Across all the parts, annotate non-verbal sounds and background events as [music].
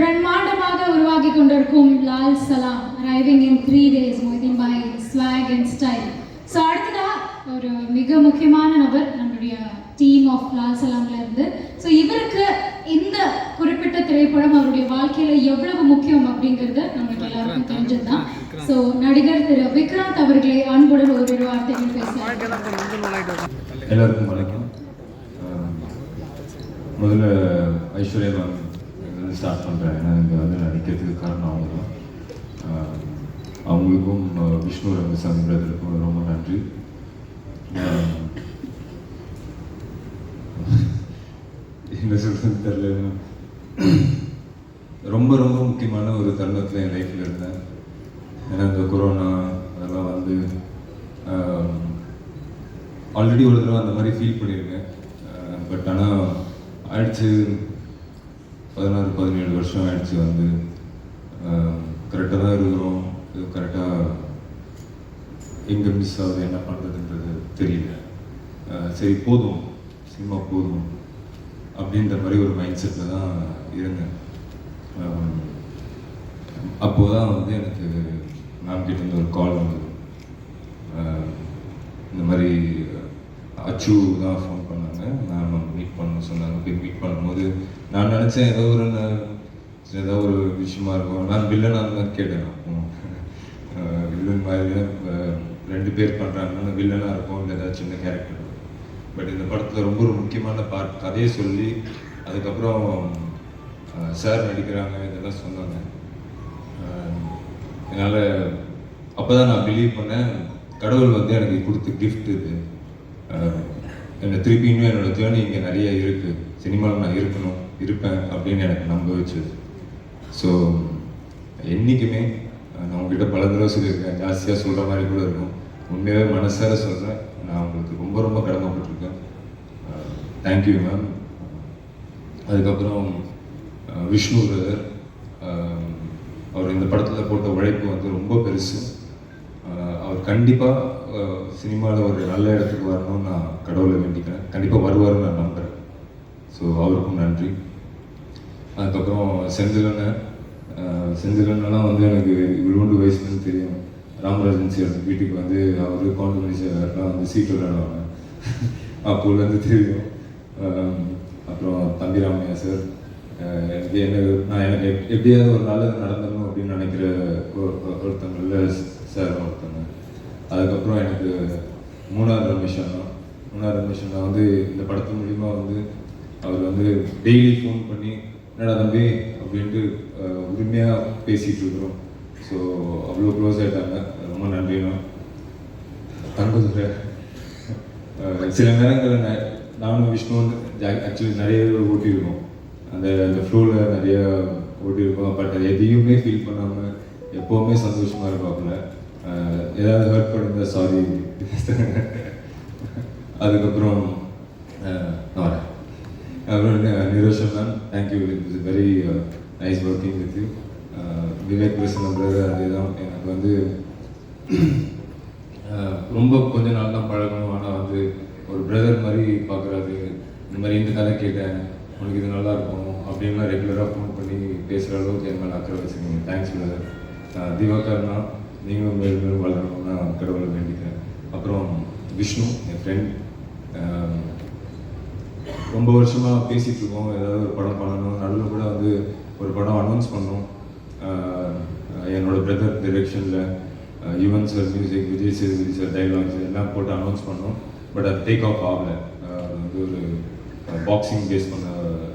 பிரம்மாண்டமாக உருவாகி கொண்டிருக்கும் Lal Salaam arriving in three days Moideen Bhai swag and style so அடுத்ததா ஒரு மிக முக்கியமான நபர் நம்மளுடைய டீம் ஆஃப் லால் சலாம்ல இருந்து. ஸோ இவருக்கு இந்த குறிப்பிட்ட திரைப்படம் அவருடைய வாழ்க்கையில எவ்வளவு முக்கியம் அப்படிங்கிறது நமக்கு எல்லாருக்கும் தெரிஞ்சது தான் ஸோ நடிகர் திரு விக்ராந்த் அவர்களை அன்புடன் ஒரு வார்த்தைகள் பேசுகிறார் எல்லாருக்கும் வணக்கம். முதல்ல ஐஸ்வர்யா மேம் வந்து ஸ்டார்ட் பண்ணுறேன் ஏன்னா இங்கே வந்து நடிக்கிறதுக்கு காரணம் அவங்க தான் அவங்களுக்கும் விஷ்ணு ரங்கசாமி பிரதருக்கும் ரொம்ப நன்றி. என்ன சொல்கிறது தெரியல. ரொம்ப ரொம்ப முக்கியமான ஒரு தருணத்தில் என் லைஃப்பில் இருந்தேன். ஏன்னா இந்த கொரோனா அதெல்லாம் வந்து ஆல்ரெடி ஒரு தடவை அந்த மாதிரி ஃபீல் பண்ணியிருக்கேன். பட் ஆனால் அடித்து பதினாறு பதினேழு வருஷம் ஆயிடுச்சு வந்து. கரெக்டாக தான் இருக்கிறோம். இது கரெக்டாக எங்கே மிஸ் ஆகுது என்ன பண்ணுறதுன்றது தெரியல. சரி போதும். சினிமா போதும். அப்படின்ற மாதிரி ஒரு மைண்ட் செட்டில் தான் இருந்தேன். அப்போ தான் வந்து எனக்கு மேம் கிட்ட ஒரு கால் வந்தது. இந்த மாதிரி அச்சு தான் ஃபோன் பண்ணாங்க மேம் மீட் பண்ண சொன்னாங்க. போய் மீட் பண்ணும்போது நான் நினச்சேன் ஏதோ ஒரு ஏதோ ஒரு விஷயமா இருக்கும். நான் வில்லனாக இருந்தால் கேட்டேன். அப்போ வில்லன் மாதிரி ரெண்டு பேர் பண்ணுறாங்கன்னா வில்லனாக இருக்கும் இல்லை ஏதாவது சின்ன கேரக்டர் பட் இந்த படத்தில் ரொம்ப ஒரு முக்கியமான பார்ட் கதையை சொல்லி அதுக்கப்புறம் சார் நடிக்கிறாங்க இதெல்லாம் சொன்னாங்க. என்னால் அப்போ தான் நான் பிலீவ் பண்ணேன். கடவுள் வந்து எனக்கு கொடுத்த கிஃப்ட் இது. என்னை திருப்பி இன்னும் என்னோட ஜேர்னி இங்கே நிறைய இருக்குது சினிமாவில் நான் இருக்கணும் இருப்பேன் அப்படின்னு எனக்கு நம்ப வச்சது. ஸோ என்றைக்குமே நான் உங்ககிட்ட பல தடவை சொல்லியிருக்கேன். ஜாஸ்தியாக சொல்கிற மாதிரி கூட இருக்கும். உண்மையாகவே மனசார சொல்கிறேன் நான் உங்களுக்கு ரொம்ப ரொம்ப கடமைப்பட்டிருக்கேன். தேங்க்யூ மேம் அதுக்கப்புறம் விஷ்ணு பிரதர் அவர் இந்த படத்தில் போட்ட உழைப்பு வந்து ரொம்ப பெருசு. அவர் கண்டிப்பாக சினிமாவில் ஒரு நல்ல இடத்துக்கு வரணும்னு நான் கடவுளை வேண்டிக்கிறேன். கண்டிப்பாக வருவார்னு நான் நம்புகிறேன் ஸோ அவருக்கும் நன்றி. அதுக்கப்புறம் செந்திலண்ணன் அஹ், வந்து எனக்கு இவ்வளோண்டு வயசுன்னு தெரியும். ராமராஜன் சார் வீட்டுக்கு வந்து அவர் கவுண்டமணி வந்து சீட் விளையாடுவாங்க. [laughs] அப்போலேருந்து தெரியும். அப்புறம் தம்பி ராமையா சார் எனக்கு என்ன நான் எனக்கு எப்- எப்படியாவது ஒரு நல்லது நடந்தணும் அப்படின்னு நினைக்கிற ஒருத்தங்களில் ஒரு- ஒருத்தவங்கள சார் ஒருத்தவங்க அதுக்கப்புறம் எனக்கு மூணாவது ரமேஷ் அண்ணா. மூணாவது ரமேஷ் அண்ணா வந்து இந்த படத்து மூலிமா வந்து அவர் வந்து டெய்லி ஃபோன் பண்ணி என்னடா தம்பி? அப்படின்ட்டு உரிமையாக பேசிகிட்டு இருக்கிறோம். ஸோ அவ்வளோ க்ளோஸ் ஆகிட்டாங்க ரொம்ப நன்றிண்ணா தங்கதுரை சில நேரங்களில் ந- நானும் விஷ்ணு வந்து ஆக்சுவலி நிறைய ஓட்டியிருக்கோம். அந்த அந்த ஃப்ளோவில் நிறைய ஓட்டியிருக்கோம். பட் எதையுமே ஃபீல் பண்ணாமல் எப்போவுமே சந்தோஷமாக இருப்பாப்புல. ஏதாவது ஹர்ட் பண்ணுங்க சாரி அதுக்கப்புறம் நான் அப்புறம் Niroshan ma'am thank you it's very nice working with you Vivek Prasan brother எனக்கு வந்து ரொம்ப கொஞ்ச நாள் தான் பழகணும். ஆனால் வந்து ஒரு பிரதர் மாதிரி பார்க்குறாரு இந்த மாதிரி இந்த கதை கேட்டேன். உனக்கு இது நல்லா இருக்கும். அப்படின்லாம் ரெகுலராக ஃபோன் பண்ணி பேசுகிற அளவுக்கு என் மேலே அக்கறை வச்சுருக்கீங்க தேங்க்ஸ் பிரதர் திவாகர்னா நீங்களும் மேலும் மேலும் வளரணும்னு நான் கடவுளை வேண்டிக்கிறேன். அப்புறம் விஷ்ணு என் ஃப்ரெண்ட் ரொம்ப வருஷமாக பேசிகிட்டு இருக்கோம். ஏதாவது ஒரு படம் பண்ணணும். நடுவில் கூட வந்து ஒரு படம் அனௌன்ஸ் பண்ணோம். என்னோடய என்னோட brother டிரெக்ஷனில் Yuvan sir music Vijay Sethupathi sir dialogues எல்லாம் போட்டு அனௌன்ஸ் பண்ணோம். பட் அது டேக் ஆஃப் ஆகல. அது வந்து ஒரு பாக்ஸிங் பேஸ் பண்ண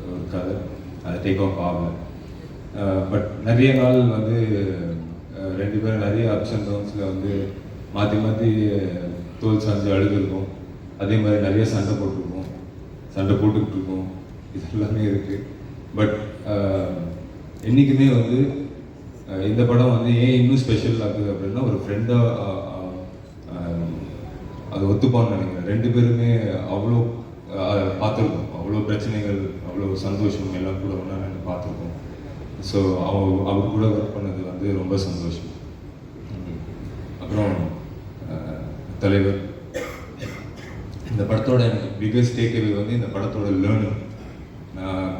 ஒரு கதை. அது டேக் ஆஃப் ஆகல. பட் நிறைய நாள் வந்து ரெண்டு பேரும் நிறைய அப்ஸ் அண்ட் டவுன்ஸில் வந்து மாற்றி மாற்றி தோல் சாஞ்சு அழுதுருக்கோம். அதே மாதிரி நிறைய சண்டை போட்டிருக்கோம். சண்டை போட்டுக்கிட்டு இருக்கோம் இது எல்லாமே இருக்குது பட் என்றைக்குமே வந்து இந்த படம் வந்து ஏன் இன்னும் ஸ்பெஷல் ஆகுது அப்படின்னா ஒரு ஃப்ரெண்டாக அது ஒத்துப்பான்னு நினைக்கிறேன். ரெண்டு பேருமே அவ்வளோ பார்த்துருக்கோம். அவ்வளோ பிரச்சனைகள் அவ்வளோ சந்தோஷம் எல்லாம் கூட ஒன்றா பார்த்துருக்கோம். ஸோ அவ அவர் கூட ஒர்க் பண்ணது வந்து ரொம்ப சந்தோஷம். அப்புறம் தலைவர். இந்த படத்தோட எனக்கு பிக்கஸ்ட் டேக்அவே வந்து இந்த படத்தோட லேர்னிங் நான்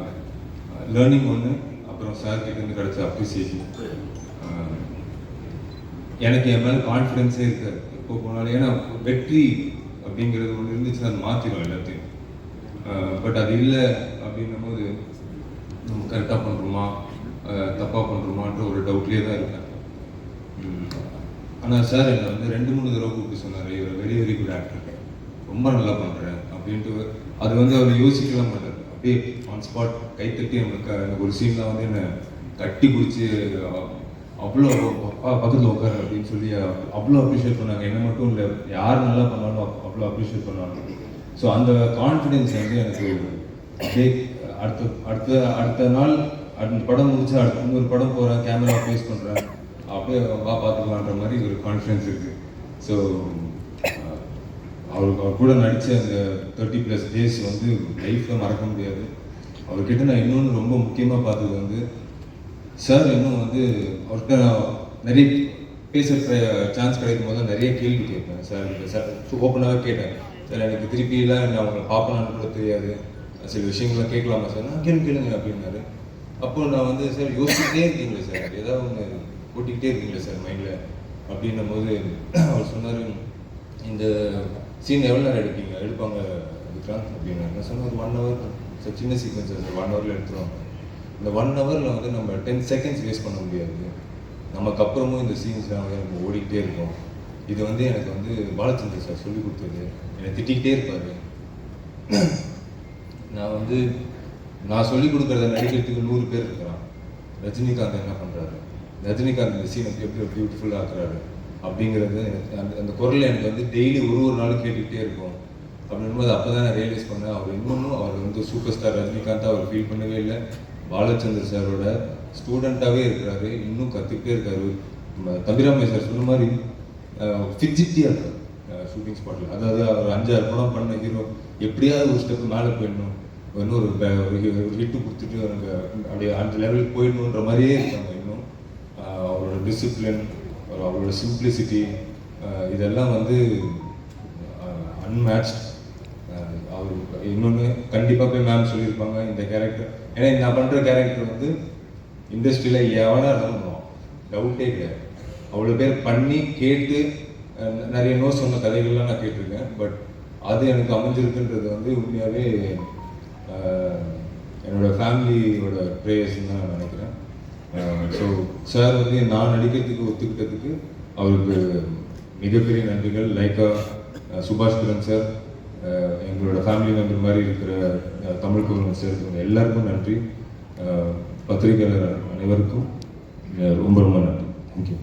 லேர்னிங் ஒன்று அப்புறம் சார் கிட்டேருந்து கிடச்ச அப்ரிசியேஷன் எனக்கு என் மேலே கான்ஃபிடென்ஸே இருக்காது. எப்போ போனாலும் ஏன்னா வெற்றி அப்படிங்கிறது ஒன்று இருந்துச்சுன்னா அது மாற்றிடும் எல்லாத்தையும். பட் அது இல்லை அப்படின்னும் போது நம்ம கரெக்டாக பண்ணுறோமா தப்பாக பண்ணுறோமான்ற ஒரு டவுட்லேயே தான் இருக்கேன் ஆனால் சார் என்னை வந்து ரெண்டு மூணு தடவை கூப்பிட்டு சொன்னார். இவர் வெரி வெரி குட் ஆக்டர் ரொம்ப நல்லா பண்ணுறேன் அப்படின்ட்டு அது வந்து அவர் யோசிக்கலாம் மாட்டார் அப்படியே ஆன் ஸ்பாட் கைத்தட்டி தட்டி எனக்கு ஒரு சீன்லாம் வந்து என்னை கட்டி பிடிச்சி அவ்வளோ பக்கத்தில் உட்காரு அப்படின்னு சொல்லி அவ்வளோ அப்ரிஷியேட் பண்ணாங்க. என்ன மட்டும் இல்லை யார் நல்லா பண்ணாலும் அவ்வளோ அப்ரிஷியேட் பண்ணாங்க. ஸோ அந்த கான்ஃபிடென்ஸ் வந்து எனக்கு அப்படியே அடுத்த அடுத்த அடுத்த நாள் அடுத்த படம் முடிச்சு அடுத்த இன்னொரு படம் போகிறேன் கேமரா ஃபேஸ் பண்ணுறேன் அப்படியே வா பார்த்துக்கலான்ற மாதிரி ஒரு கான்ஃபிடென்ஸ் இருக்குது ஸோ அவருக்கு அவர் கூட நடித்த அந்த தேர்ட்டி ப்ளஸ் டேஸ் வந்து லைஃப்பில் மறக்க முடியாது. அவர்கிட்ட நான் இன்னொன்று ரொம்ப முக்கியமாக பார்த்தது வந்து சார் இன்னும் வந்து அவர்கிட்ட நான் நிறைய பேச சான்ஸ் கிடைக்கும் போது நிறைய கேள்வி கேட்பேன் சார் சார் ஓப்பனாகவே கேட்டேன். சார் எனக்கு திருப்பிலாம் நான் அவங்களை பார்ப்பேனான்னு கூட தெரியாது. சில விஷயங்கள்லாம் கேட்கலாமா சார் நான் கேள்வி கேளுங்க அப்படின்னாரு. அப்போ நான் வந்து சார் யோசிச்சுட்டே இருக்கீங்களே சார். ஏதாவது ஒன்று ஓட்டிக்கிட்டே இருக்கீங்களே சார் மைண்டில் அப்படின்னும் போது அவர் சொன்னார் இந்த சீன் எவ்வளோ நேரம் எடுப்பீங்க? எடுப்பாங்க விக்ராந்த் அப்படின்னு. நான் சொன்னேன் ஒரு ஒன் ஹவர் சார் சின்ன சீக்வன்ஸ் சார் ஒன் ஹவரில் எடுத்துருவாங்க இந்த ஒன் ஹவரில் வந்து நம்ம டென் செகண்ட்ஸ் வேஸ்ட் பண்ண முடியாது. நமக்கு அப்புறமும் இந்த சீன்ஸ்லாம் வந்து நம்ம ஓடிக்கிட்டே இருக்கோம். இது வந்து எனக்கு வந்து பாலச்சந்தர் சார் சொல்லி கொடுத்தது. என்னை திட்டிக்கிட்டே இருப்பார். நான் வந்து நான் சொல்லி கொடுக்குறத நடிக்கிறதுக்கு நூறு பேர் இருக்கிறான் ரஜினிகாந்த் என்ன பண்ணுறாரு ரஜினிகாந்த் இந்த சீனை எப்படி பியூட்டிஃபுல்லாக ஆக்குறாரு அப்படிங்கிறது அந்த அந்த குரல் எனக்கு வந்து டெய்லி ஒரு ஒரு நாள் கேட்டுக்கிட்டே இருக்கும். அப்படின்னும்போது அப்போ தான் நான் ரியலைஸ் பண்ணேன். அவர் இன்னொன்றும் அவர் வந்து சூப்பர் ஸ்டார் ரஜினிகாந்த் அவர் ஃபீல் பண்ணவே இல்லை. பாலச்சந்தர் சாரோட ஸ்டூடெண்ட்டாகவே இருக்கிறாரு. இன்னும் கற்றுக்கிட்டே இருக்காரு. நம்ம சார் சொன்ன மாதிரி ஃபிஜிட்டியாக இருக்கார். ஷூட்டிங் ஸ்பாட்டில் அதாவது அவர் அஞ்சாறு படம் பண்ண ஹீரோ எப்படியாவது ஒரு ஸ்டெப் மேலே போயிடணும். இன்னொரு ஒரு ஹிட்டு கொடுத்துட்டு எனக்கு அப்படியே அந்த லெவலுக்கு போயிடணுன்ற மாதிரியே இருக்காங்க இன்னும். அவரோட டிசிப்ளின் அவரோட சிம்பிளிசிட்டி இதெல்லாம் வந்து அன்மேட்ச்ட் அவர் இன்னொன்று கண்டிப்பாக போய் மேம் சொல்லியிருப்பாங்க இந்த கேரக்டர் ஏன்னா நான் பண்ணுற கேரக்டர் வந்து இண்டஸ்ட்ரியில் எவனா இருந்தாலும் டவுட்டே கிடையாது. அவ்வளோ பேர் பண்ணி கேட்டு நிறைய நோ சொன்ன கதைகள்லாம் நான் கேட்டிருக்கேன். பட் அது எனக்கு அமைஞ்சிருக்குன்றது வந்து உண்மையாகவே என்னோட ஃபேமிலியோட ப்ரேயர்ஸ்ன்னு தான் நான் நினைக்கிறேன். ஸோ சார் வந்து நான் நடிக்கிறதுக்கு ஒத்துக்கிட்டதுக்கு அவருக்கு மிகப்பெரிய நன்றிகள். லைக்கா சுபாஷ் கிரண் சார் எங்களோட ஃபேமிலி மெம்பர் மாதிரி இருக்கிற தமிழ் குழுமன் சார் இவங்க எல்லாருக்கும் நன்றி. பத்திரிகையாளர் அனைவருக்கும் ரொம்ப ரொம்ப நன்றி. தேங்க்யூ